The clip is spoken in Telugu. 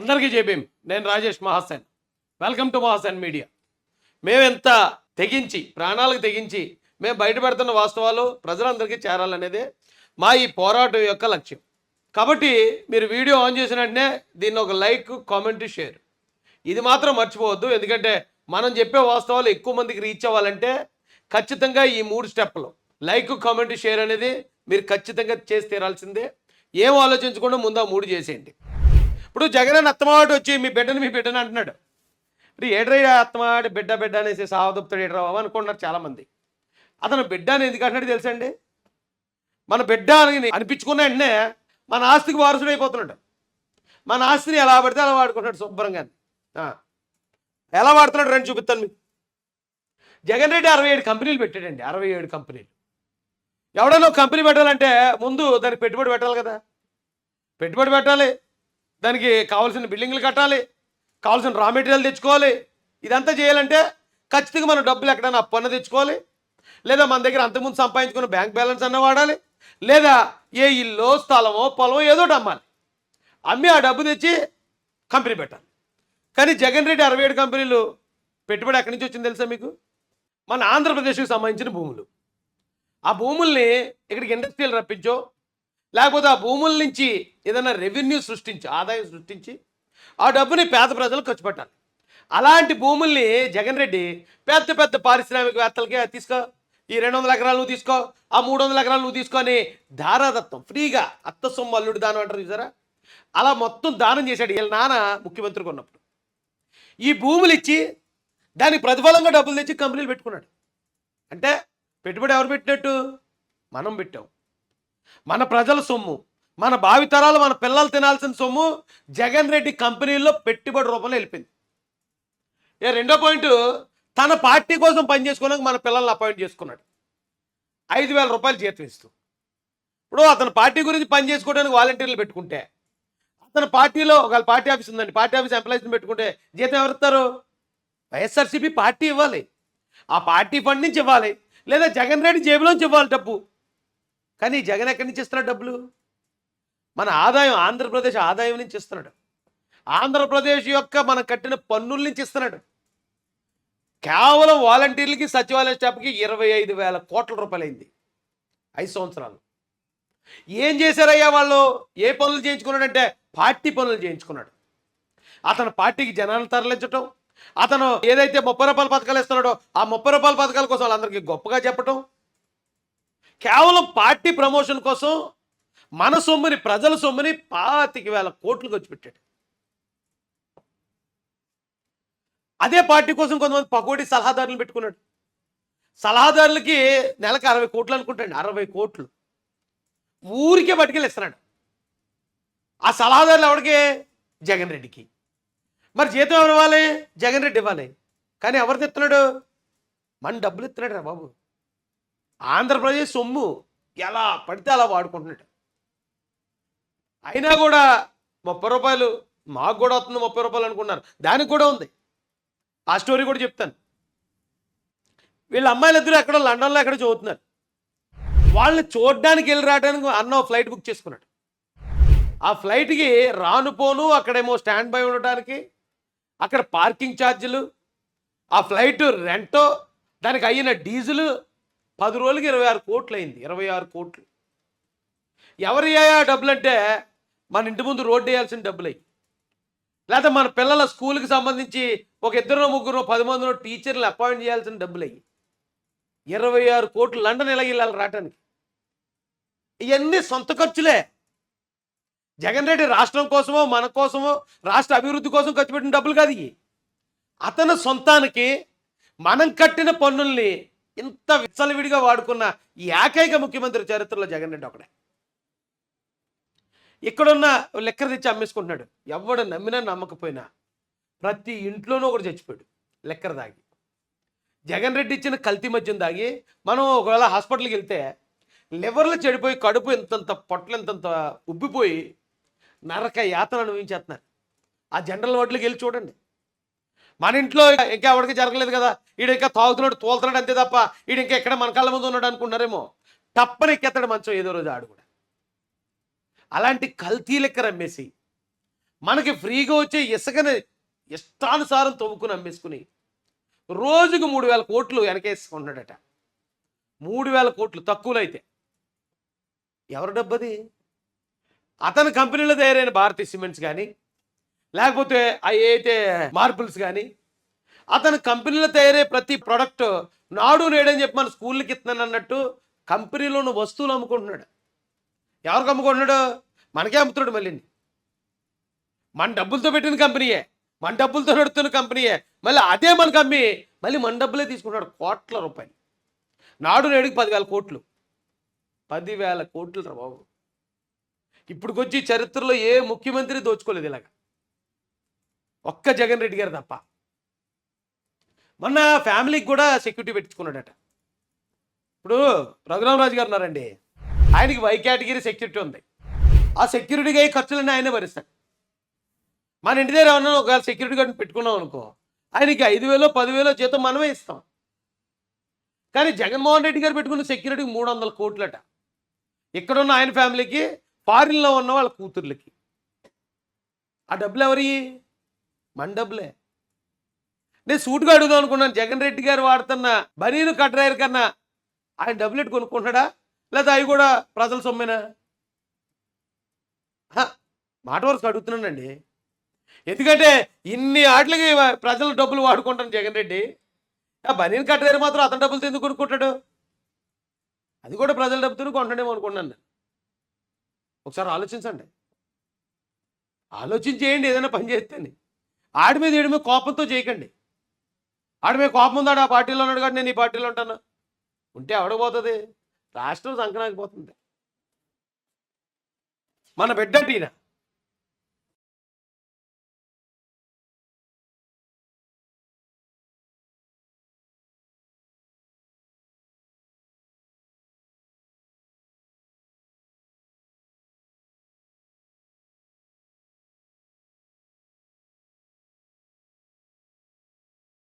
అందరికీ చెప్పేం నేను Rajesh Mahasen. Welcome to Mahasen media. మేమెంత తెగించి ప్రాణాలకు తెగించి మేము బయటపెడుతున్న వాస్తవాలు ప్రజలందరికీ చేరాలనేదే మా ఈ పోరాటం యొక్క లక్ష్యం. కాబట్టి మీరు వీడియో ఆన్ చేసిన వెంటనే దీన్ని ఒక లైక్ కామెంట్ షేర్. ఇది మాత్రం మర్చిపోవద్దు. ఎందుకంటే మనం చెప్పే వాస్తవాలు ఎక్కువ మందికి రీచ్ అవ్వాలంటే ఖచ్చితంగా ఈ మూడు స్టెప్లు లైక్ కామెంట్ షేర్ అనేది మీరు ఖచ్చితంగా చేసి తీరాల్సిందే. ఏం ఆలోచించకుండా ముందు ఆ మూడు చేసేయండి. ఇప్పుడు జగన్ అత్తమాట వచ్చి మీ బిడ్డని మీ బిడ్డను అంటున్నాడు. ఇప్పుడు ఏడ్రయ్య అత్తమాట బిడ్డ బిడ్డ అనేసి సావదుపుతాడు ఏడ్రా బాబు అనుకుంటున్నారు చాలామంది. అతను బిడ్డ అని ఎందుకు అంటున్నాడు తెలుసండి? మన బిడ్డ అని అనిపించుకున్న వెంటనే మన ఆస్తికి వారసుడు అయిపోతున్నాడు. మన ఆస్తిని ఎలా పడితే అలా వాడుకుంటున్నాడు శుభ్రంగా. ఎలా వాడుతున్నాడు రండి చూపిస్తాను మీకు. జగన్ రెడ్డి అరవై ఏడు కంపెనీలు పెట్టాడండి అరవై ఏడు కంపెనీలు. ఎవడైనా ఒక కంపెనీ పెట్టాలంటే ముందు దానికి పెట్టుబడి పెట్టాలి కదా. పెట్టుబడి పెట్టాలి. దానికి కావాల్సిన బిల్డింగ్లు కట్టాలి కావాల్సిన రా మెటీరియల్ తెచ్చుకోవాలి. ఇదంతా చేయాలంటే ఖచ్చితంగా మనం డబ్బులు ఎక్కడైనా అప్పు అన్న తెచ్చుకోవాలి. లేదా మన దగ్గర అంతకుముందు సంపాదించుకున్న బ్యాంక్ బ్యాలెన్స్ అన్న వాడాలి. లేదా ఏ ఇల్లు స్థలమో పొలమో ఏదో ఒకటి అమ్మాలి. అమ్మి ఆ డబ్బు తెచ్చి కంపెనీ పెట్టాలి. కానీ జగన్ రెడ్డి అరవై ఏడు కంపెనీలు పెట్టుబడి ఎక్కడి నుంచి వచ్చింది తెలుసా మీకు? మన ఆంధ్రప్రదేశ్కి సంబంధించిన భూములు. ఆ భూముల్ని ఇక్కడికి ఇండస్ట్రియల్ రప్పించో లేకపోతే ఆ భూముల నుంచి ఏదైనా రెవెన్యూ సృష్టించి ఆదాయం సృష్టించి ఆ డబ్బుని పేద ప్రజలకు ఖర్చు పెట్టాలి. అలాంటి భూముల్ని జగన్ రెడ్డి పెద్ద పెద్ద పారిశ్రామికవేత్తలకి తీసుకో ఈ రెండు వందల ఎకరాలు నువ్వు తీసుకో ఆ మూడు వందల ఎకరాలు నువ్వు తీసుకొని దారాదత్తం ఫ్రీగా అత్త సొమ్ము అల్లుడు దానం అంటారు చూసారా? అలా మొత్తం దానం చేశాడు వీళ్ళ నాన్న ముఖ్యమంత్రిగా ఉన్నప్పుడు ఈ భూములు ఇచ్చి దానికి ప్రతిఫలంగా డబ్బులు తెచ్చి కంపెనీలు పెట్టుకున్నాడు. అంటే పెట్టుబడి ఎవరు పెట్టినట్టు? మనం పెట్టాం. మన ప్రజల సొమ్ము మన భావితరాలు మన పిల్లలు తినాల్సిన సొమ్ము జగన్ రెడ్డి కంపెనీల్లో పెట్టుబడి రూపంలో వెళ్ళిపోయింది. ఏ రెండో పాయింట్ తన పార్టీ కోసం పనిచేసుకోవడానికి మన పిల్లల్ని అపాయింట్ చేసుకున్నాడు. ఐదు వేల రూపాయలు జీతం ఇస్తూ. ఇప్పుడు అతని పార్టీ గురించి పని చేసుకోవడానికి వాలంటీర్లు పెట్టుకుంటే అతని పార్టీలో ఒకవేళ పార్టీ ఆఫీస్ ఉందండి పార్టీ ఆఫీస్ ఎంప్లాయీస్ని పెట్టుకుంటే జీతం ఎవరుస్తారు వైఎస్ఆర్సీపీ పార్టీ ఇవ్వాలి. ఆ పార్టీ ఫండ్ నుంచి ఇవ్వాలి. లేదా జగన్ రెడ్డి జేబులోంచి ఇవ్వాలి డబ్బు. కానీ జగన్ ఎక్కడి నుంచి ఇస్తున్నాడు డబ్బులు? మన ఆదాయం ఆంధ్రప్రదేశ్ ఆదాయం నుంచి ఇస్తున్నాడు. ఆంధ్రప్రదేశ్ యొక్క మనం కట్టిన పన్నుల నుంచి ఇస్తున్నాడు. కేవలం వాలంటీర్లకి సచివాలయ స్టాఫ్కి ఇరవై ఐదు వేల కోట్ల రూపాయలు అయింది. ఐదు సంవత్సరాలు. ఏం చేశారయ్యా వాళ్ళు? ఏ పనులు చేయించుకున్నాడంటే పార్టీ పనులు చేయించుకున్నాడు. అతను పార్టీకి జనాలను తరలించటం అతను ఏదైతే ముప్పై రూపాయల పథకాలు ఇస్తున్నాడో ఆ ముప్పై రూపాయల పథకాల కోసం వాళ్ళందరికీ గొప్పగా చెప్పటం కేవలం పార్టీ ప్రమోషన్ కోసం మన సొమ్ముని ప్రజల సొమ్ముని పాతిక వేల కోట్లు ఖర్చు పెట్టాడు. అదే పార్టీ కోసం కొంతమంది పకోటి సలహాదారులు పెట్టుకున్నాడు. సలహాదారులకి నెలకు అరవై కోట్లు అనుకుంటాండి అరవై కోట్లు. ఊరికే పట్టుకెళ్ళిస్తున్నాడు ఆ సలహాదారులు ఎవరికి? జగన్ రెడ్డికి. మరి జీతం ఎవరు ఇవ్వాలి జగన్ రెడ్డి ఇవ్వాలి. కానీ ఎవరు తెస్తున్నాడు మన డబ్బులు ఇస్తున్నాడు రా బాబు. ఆంధ్రప్రదేశ్ సొమ్ము ఎలా పడితే అలా వాడుకుంటున్నాడు. అయినా కూడా ముప్పై రూపాయలు మాకు కూడా వస్తుంది ముప్పై రూపాయలు అనుకున్నారు. దానికి కూడా ఉంది. ఆ స్టోరీ కూడా చెప్తాను. వీళ్ళ అమ్మాయిలు ఇద్దరు ఎక్కడో లండన్లో ఎక్కడో చదువుతున్నారు. వాళ్ళని చూడడానికి వెళ్ళి రావడానికి అన్న ఫ్లైట్ బుక్ చేసుకున్నాడు. ఆ ఫ్లైట్కి రాను పోను అక్కడేమో స్టాండ్ బై ఉండటానికి అక్కడ పార్కింగ్ ఛార్జీలు ఆ ఫ్లైట్ రెంటో దానికి అయిన డీజిల్ పది రోజులకి ఇరవై ఆరు కోట్లు అయింది ఇరవై ఆరు కోట్లు. ఎవరి డబ్బులు అంటే మన ఇంటి ముందు రోడ్డు వేయాల్సిన డబ్బులు. అయ్యి లేకపోతే మన పిల్లల స్కూల్కి సంబంధించి ఒక ఇద్దరు ముగ్గురు పది మందిలో టీచర్లు అపాయింట్ చేయాల్సిన డబ్బులు. అయ్యి ఇరవై ఆరు కోట్లు లండన్ ఎలా వెళ్ళాలి రావటానికి? ఇవన్నీ సొంత ఖర్చులే. జగన్ రెడ్డి రాష్ట్రం కోసమో మన కోసమో రాష్ట్ర అభివృద్ధి కోసం ఖర్చు పెట్టిన డబ్బులు కాదు ఇవి అతని సొంతానికి మనం కట్టిన పన్నుల్ని ఇంత విచ్చలవిడిగా వాడుకున్న ఈ ఏకైక ముఖ్యమంత్రి చరిత్రలో జగన్ రెడ్డి ఒకడే. ఇక్కడున్న లెక్కర తెచ్చి అమ్మేసుకుంటున్నాడు. ఎవడు నమ్మినా నమ్మకపోయినా ప్రతి ఇంట్లోనూ ఒకటి చచ్చిపోయాడు. లెక్కర దాగి. జగన్ రెడ్డి ఇచ్చిన కల్తీ మద్యం దాగి మనం ఒకవేళ హాస్పిటల్కి వెళ్తే లివర్లు చెడిపోయి కడుపు ఇంతంత పొట్టలు ఇంతంత ఉబ్బిపోయి నరక యాతన అనుభవించేస్తున్నారు. ఆ జనరల్ వార్డులకు వెళ్ళి చూడండి. మన ఇంట్లో ఇంకా ఎవరికి జరగలేదు కదా? ఈడు ఇంకా తాగుతున్నాడు తోలుతున్నాడు అంతే తప్ప ఈడు ఇంకా ఎక్కడ మన కళ్ళ ముందు ఉన్నాడు అనుకున్నారేమో? తప్పని ఎక్కెత్తాడు మంచం ఏదో రోజు ఆడు కూడా. అలాంటి కల్తీ లెక్క రమ్మేసి మనకి ఫ్రీగా వచ్చే ఇసుకని ఇష్టానుసారం తవ్వుకుని అమ్మేసుకుని రోజుకు మూడు వేల కోట్లు వెనకేసుకున్నాడట మూడు వేల కోట్లు తక్కువలో అయితే. ఎవరి డబ్బది అతని కంపెనీలో తయారైన భారతీయ సిమెంట్స్ కానీ లేకపోతే అవి అయితే మార్బుల్స్ కానీ అతను కంపెనీలో తయారయ్యే ప్రతి ప్రోడక్ట్ నాడు నేడని చెప్పి మన స్కూల్కి ఇస్తున్నాను అన్నట్టు కంపెనీలో ఉన్న వస్తువులు అమ్ముకుంటున్నాడు. ఎవరికి అమ్ముకుంటున్నాడు? మనకే అమ్ముతున్నాడు మళ్ళీ. మన డబ్బులతో పెట్టిన కంపెనీయే. మన డబ్బులతో నడుతున్న కంపెనీయే. మళ్ళీ అదే మనకు అమ్మి మళ్ళీ మన డబ్బులే తీసుకుంటాడు కోట్ల రూపాయలు. నాడు నేడుకి పదివేల కోట్లు. పదివేల కోట్లు రా బాబు ఇప్పుడుకొచ్చి చరిత్రలో ఏ ముఖ్యమంత్రి దోచుకోలేదు ఇలాగా. ఒక్క జగన్ రెడ్డి గారు తప్ప. మొన్న ఫ్యామిలీకి కూడా సెక్యూరిటీ పెట్టించుకున్నాడట. ఇప్పుడు రఘురామరాజు గారు ఉన్నారండి. ఆయనకి వై కేటగిరీ సెక్యూరిటీ ఉంది. ఆ సెక్యూరిటీకి అయ్యే ఖర్చులన్నీ ఆయనే భరిస్తాడు. మన ఇంటి దగ్గర ఏమన్నా ఒక సెక్యూరిటీ గార్డ్ని పెట్టుకున్నాం అనుకో ఆయనకి ఐదు వేలో పదివేలో జీతం మనమే ఇస్తాం. కానీ జగన్మోహన్ రెడ్డి గారు పెట్టుకున్న సెక్యూరిటీకి మూడు వందల కోట్లట. ఇక్కడున్న ఆయన ఫ్యామిలీకి ఫారిన్లో ఉన్న వాళ్ళ కూతుర్లకి. ఆ డబ్బులు ఎవరి? మన డబ్బులే నేను సూటుగా అడుగుదాం అనుకున్నాను. జగన్ రెడ్డి గారు వాడుతున్న బనీను కట్రాయర్ కన్నా ఆయన డబ్బులు ఎట్టు కొనుక్కుంటున్నాడా? లేదా అవి కూడా ప్రజల సొమ్మేనా? మాట వరకు అడుగుతున్నానండి. ఎందుకంటే ఇన్ని ఆటలకి ప్రజల డబ్బులు వాడుకుంటాను జగన్ రెడ్డి. ఆ బనీన్ కట్రాయర్ మాత్రం అతని డబ్బులతో ఎందుకు కొనుక్కుంటాడు? అది కూడా ప్రజల డబ్బుతో కొంటాడేమో అనుకున్నాను ఒకసారి ఆలోచించండి. ఆలోచించి చేయండి ఏదైనా పని చేస్తేనే ఆడి మీద ఏడి మీద కోపంతో చేయకండి ఆడి మీద కోపం ఉందాడు ఆ పార్టీలో ఉన్నాడు కాబట్టి నేను ఈ పార్టీలో ఉంటాను. ఉంటే ఎవడపోతుంది రాష్ట్రం సంక్రాంతి పోతుంది. మన బిడ్డ ఈయన.